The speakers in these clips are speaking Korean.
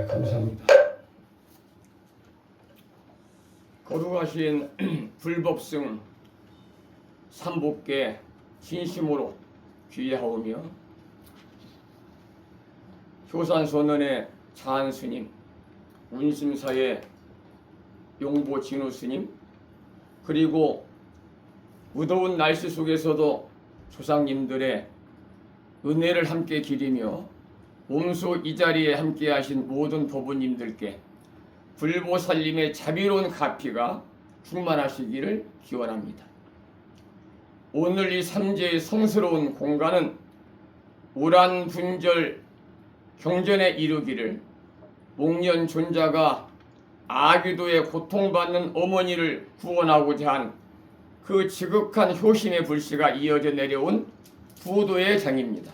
네, 감사합니다. 거룩하신 불법승 삼복계 진심으로 귀하오며 효산소년의 자한 스님, 운심사의 용보 진우 스님, 그리고 무더운 날씨 속에서도 조상님들의 은혜를 함께 기리며 몸소 이 자리에 함께 하신 모든 법부님들께 불보살림의 자비로운 가피가 충만하시기를 기원합니다. 오늘 이 삼재의 성스러운 공간은 우란 분절 경전에 이르기를 목련 존자가 아기도에 고통받는 어머니를 구원하고자 한 그 지극한 효심의 불씨가 이어져 내려온 부도의 장입니다.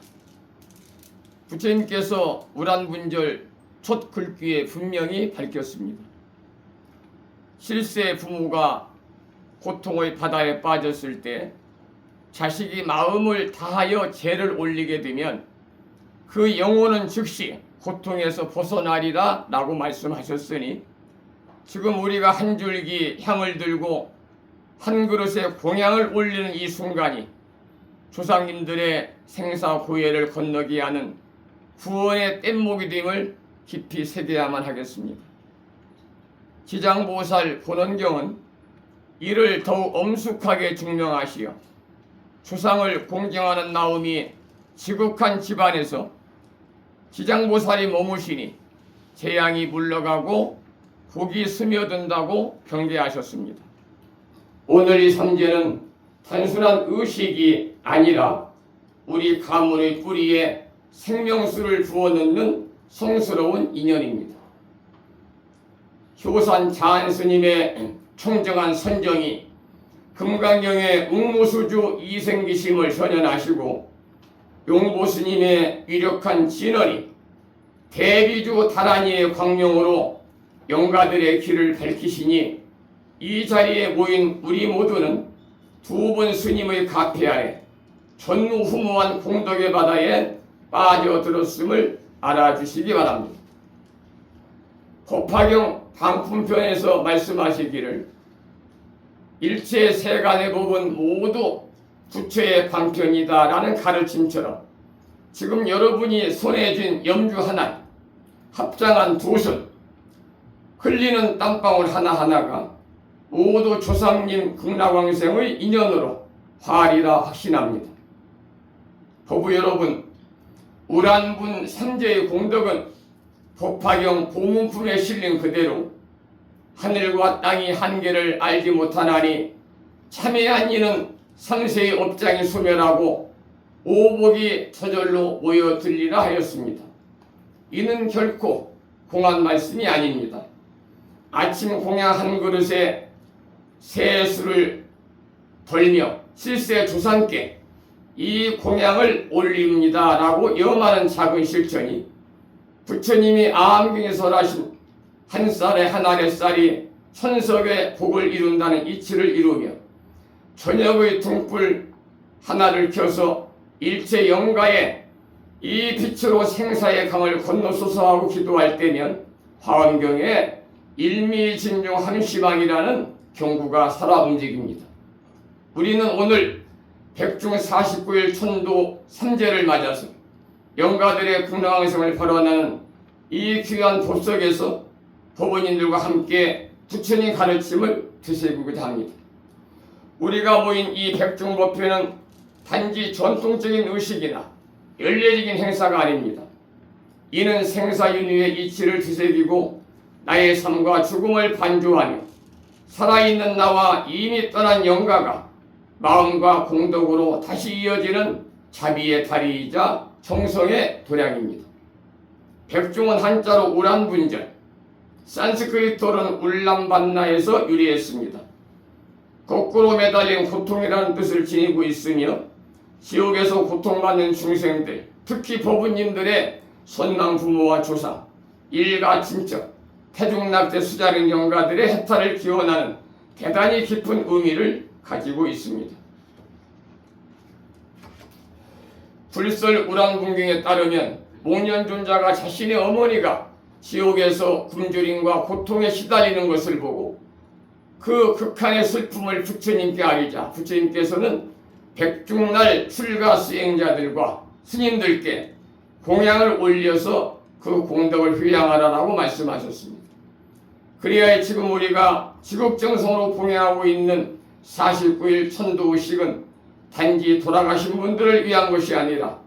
부처님께서 우란분절 첫 글귀에 분명히 밝혔습니다. 실세 부모가 고통의 바다에 빠졌을 때 자식이 마음을 다하여 죄를 올리게 되면 그 영혼은 즉시 고통에서 벗어나리라 라고 말씀하셨으니 지금 우리가 한 줄기 향을 들고 한 그릇에 공양을 올리는 이 순간이 조상님들의 생사고해를 건너게 하는 구원의 뗏목이 됨을 깊이 새겨야만 하겠습니다. 지장보살 본원경은 이를 더욱 엄숙하게 증명하시어 조상을 공경하는 나옴이 지극한 집안에서 지장보살이 머무시니 재앙이 물러가고 복이 스며든다고 경계하셨습니다. 오늘 이 삼재는 단순한 의식이 아니라 우리 가문의 뿌리에 생명수를 부어 넣는 성스러운 인연입니다. 효산 자한 스님의 청정한 선정이 금강경의 웅모수주 이생기심을 현현하시고 용보 스님의 위력한 진언이 대비주 다란이의 광명으로 영가들의 길을 밝히시니 이 자리에 모인 우리 모두는 두 분 스님의 가패 아래 전무후무한 공덕의 바다에 빠져들었음을 알아주시기 바랍니다. 법화경 방품편에서 말씀하시기를 일체 세간의 법은 모두 부처의 방편이다라는 가르침처럼 지금 여러분이 손에 쥔 염주 하나, 합장한 두 손, 흘리는 땀방울 하나하나가 모두 조상님 극락왕생의 인연으로 화리라 확신합니다. 법부 여러분, 우란분 삼재의 공덕은 법화경 고문품에 실린 그대로 하늘과 땅이 한계를 알지 못하나니 참여한 이는 상세의 업장이 소멸하고 오복이 저절로 모여 들리라 하였습니다. 이는 결코 공한 말씀이 아닙니다. 아침 공양 한 그릇에 세수를 벌며 실세 조상께 이 공양을 올립니다 라고 염하는 작은 실천이 부처님이 아함경에 설하신 한 쌀에 한 알의 쌀이 천석의 복을 이룬다는 이치를 이루며 저녁의 등불 하나를 켜서 일체 영가에 이 빛으로 생사의 강을 건너소서 하고 기도할 때면 화엄경에 일미진중 함시방이라는 경구가 살아 움직입니다. 우리는 오늘 백중 49일 천도 삼재를 맞아서 영가들의 국왕성을 발언하는 이 귀한 법석에서 법원인들과 함께 부처님 가르침을 되새기고자 합니다. 우리가 모인 이 백중법회는 단지 전통적인 의식이나 연례적인 행사가 아닙니다. 이는 생사윤회의 이치를 되새기고 나의 삶과 죽음을 반주하며 살아있는 나와 이미 떠난 영가가 마음과 공덕으로 다시 이어지는 자비의 다리이자 정성의 도량입니다. 백종은 한자로 우란분절, 산스크리트어는 울람반나에서 유래했습니다. 거꾸로 매달린 고통이라는 뜻을 지니고 있으며 지옥에서 고통받는 중생들, 특히 법부님들의 선남 부모와 조상, 일가 친척, 태중낙제 수자린 영가들의 해탈을 기원하는 대단히 깊은 의미를 가지고 있습니다. 불설 우란궁경에 따르면 목련존자가 자신의 어머니가 지옥에서 굶주림과 고통에 시달리는 것을 보고 그 극한의 슬픔을 부처님께 아리자 부처님께서는 백중날 출가 수행자들과 스님들께 공양을 올려서 그 공덕을 회양하라라고 말씀하셨습니다. 그래야 지금 우리가 지극정성으로 공양하고 있는 49일 천도의식은 단지 돌아가신 분들을 위한 것이 아니라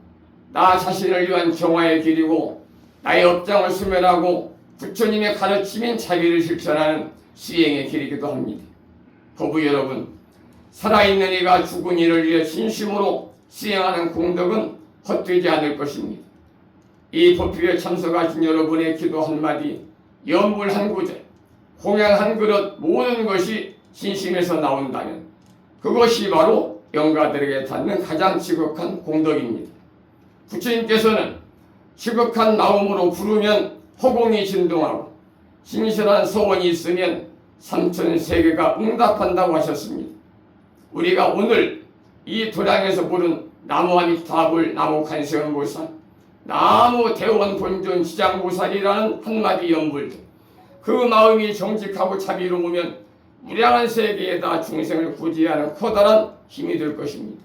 나 자신을 위한 정화의 길이고 나의 업장을 수면하고 부처님의 가르침인 자기를 실천하는 수행의 길이기도 합니다. 거부 여러분, 살아있는 이가 죽은 이를 위해 진심으로 수행하는 공덕은 헛되지 않을 것입니다. 이 법회에 참석하신 여러분의 기도 한마디, 연불 한 구절, 공양 한 그릇 모든 것이 진심에서 나온다면 그것이 바로 영가들에게 닿는 가장 지극한 공덕입니다. 부처님께서는 지극한 마음으로 부르면 허공이 진동하고 진실한 소원이 있으면 삼천 세계가 응답한다고 하셨습니다. 우리가 오늘 이 도량에서 부른 나무 아미타불 나무 간세음 보살 나무 대원 본존 지장보살이라는 한마디 연불들 그 마음이 정직하고 자비로우면 무량한 세계에다 중생을 구제하는 커다란 힘이 될 것입니다.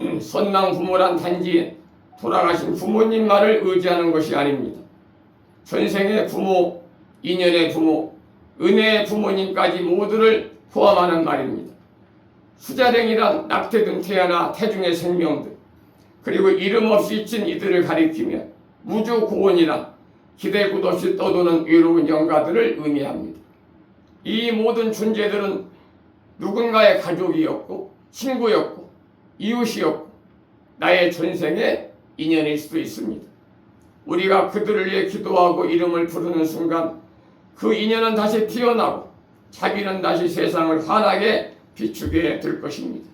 음, 선망 부모란 단지 돌아가신 부모님 말을 의지하는 것이 아닙니다. 전생의 부모, 인연의 부모, 은혜의 부모님까지 모두를 포함하는 말입니다. 수자랭이란 낙태든 태아나 태중의 생명들, 그리고 이름 없이 찐 이들을 가리키며 무주 고원이란 기대 굿 없이 떠도는 외로운 영가들을 의미합니다. 이 모든 존재들은 누군가의 가족이었고 친구였고 이웃이었고 나의 전생의 인연일 수도 있습니다. 우리가 그들을 위해 기도하고 이름을 부르는 순간 그 인연은 다시 피어나고 자기는 다시 세상을 환하게 비추게 될 것입니다.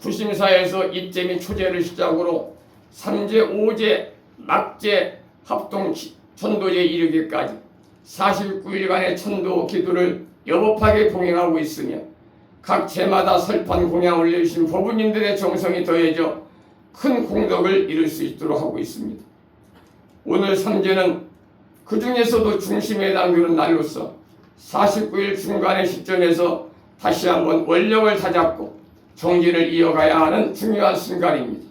부심사에서 입제미 초제를 시작으로 삼제, 오제, 막제, 합동, 천도제 이르기까지 49일간의 천도 기도를 여법하게 봉행하고 있으며 각 제마다 설판 공양 올려주신 법부님들의 정성이 더해져 큰 공덕을 이룰 수 있도록 하고 있습니다. 오늘 삼제는 그 중에서도 중심에 담기는 날로서 49일 중간의 시점에서 다시 한번 원력을 다잡고 정진을 이어가야 하는 중요한 순간입니다.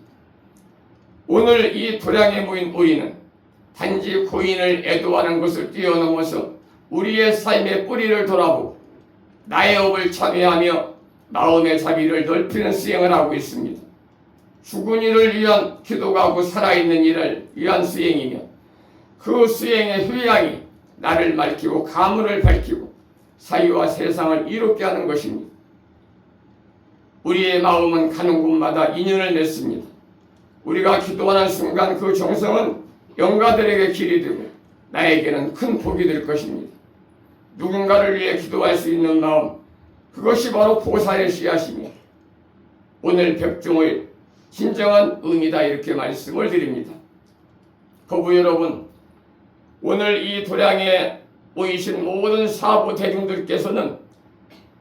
오늘 이 도량에 모인 우리는 단지 고인을 애도하는 것을 뛰어넘어서 우리의 삶의 뿌리를 돌아보고 나의 업을 참여하며 마음의 자비를 넓히는 수행을 하고 있습니다. 죽은 이를 위한 기도가 고 살아있는 이를 위한 수행이며 그 수행의 효양이 나를 밝히고 가문을 밝히고 사유와 세상을 이롭게 하는 것입니다. 우리의 마음은 가는 곳마다 인연을 맺습니다. 우리가 기도하는 순간 그 정성은 영가들에게 길이 되고 나에게는 큰 복이 될 것입니다. 누군가를 위해 기도할 수 있는 마음 그것이 바로 보살의 씨앗이며 오늘 백종의 진정한 의미다 이렇게 말씀을 드립니다. 거부 여러분 오늘 이 도량에 모이신 모든 사부 대중들께서는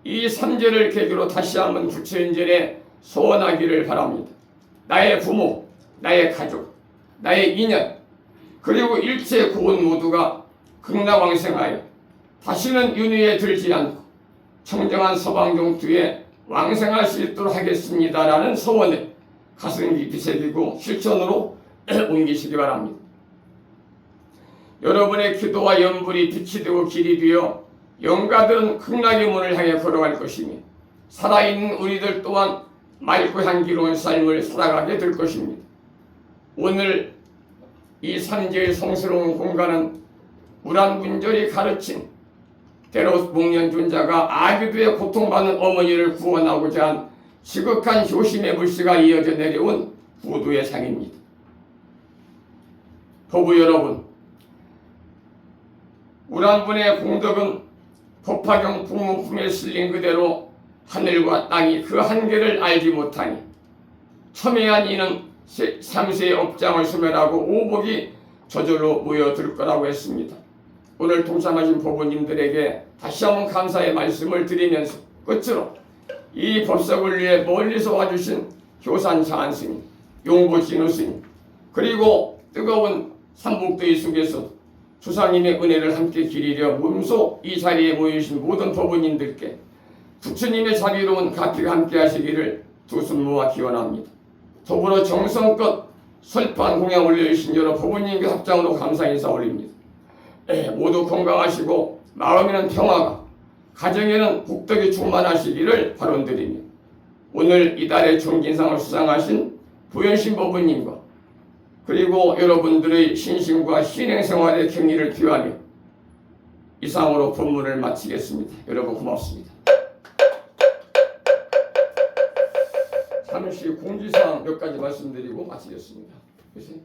이 삼재를 계기로 다시 한번 부처인전에 소원하기를 바랍니다. 나의 부모, 나의 가족, 나의 인연, 그리고 일체 구원 모두가 극락왕생하여 다시는 윤회에 들지 않고 청정한 서방종투에 왕생할 수 있도록 하겠습니다라는 소원을 가슴 깊이 새기고 실천으로 옮기시기 바랍니다. 여러분의 기도와 연불이 빛이 되고 길이 되어 영가들은 극락의 문을 향해 걸어갈 것이며 살아있는 우리들 또한 맑고 향기로운 삶을 살아가게 될 것입니다. 오늘 이 산지의 성스러운 공간은 우란분절이 가르친 대로 목련존자가 아기도에 고통받는 어머니를 구원하고자 한 지극한 효심의 물씨가 이어져 내려온 구두의 상입니다. 거부 여러분, 우란분의 공덕은 법화경 부모품에 실린 그대로 하늘과 땅이 그 한계를 알지 못하니 첨예한 이는 삼세의 업장을 소멸하고 오복이 저절로 모여들 거라고 했습니다. 오늘 동참하신 법원님들에게 다시 한번 감사의 말씀을 드리면서 끝으로 이 법석을 위해 멀리서 와주신 효산 장한 스님, 용보 진우 스님, 그리고 뜨거운 삼복도의 속에서 주사님의 은혜를 함께 기리려 몸소 이 자리에 모이신 모든 법원님들께 부처님의 자비로운 가피가 함께 하시기를 두 손 모아 기원합니다. 더불어 정성껏 설판 공양 올려주신 여러 법원님께 합장으로 감사 인사 올립니다. 예, 모두 건강하시고 마음에는 평화가 가정에는 복덕이 충만하시기를 바론드리며 오늘 이달의 종긴상을 수상하신 부현신 법부님과 그리고 여러분들의 신심과 신행생활의 격리를 기하며 이상으로 본문을 마치겠습니다. 여러분 고맙습니다. 잠시 공지사항 몇 가지 말씀드리고 마치겠습니다. 그치?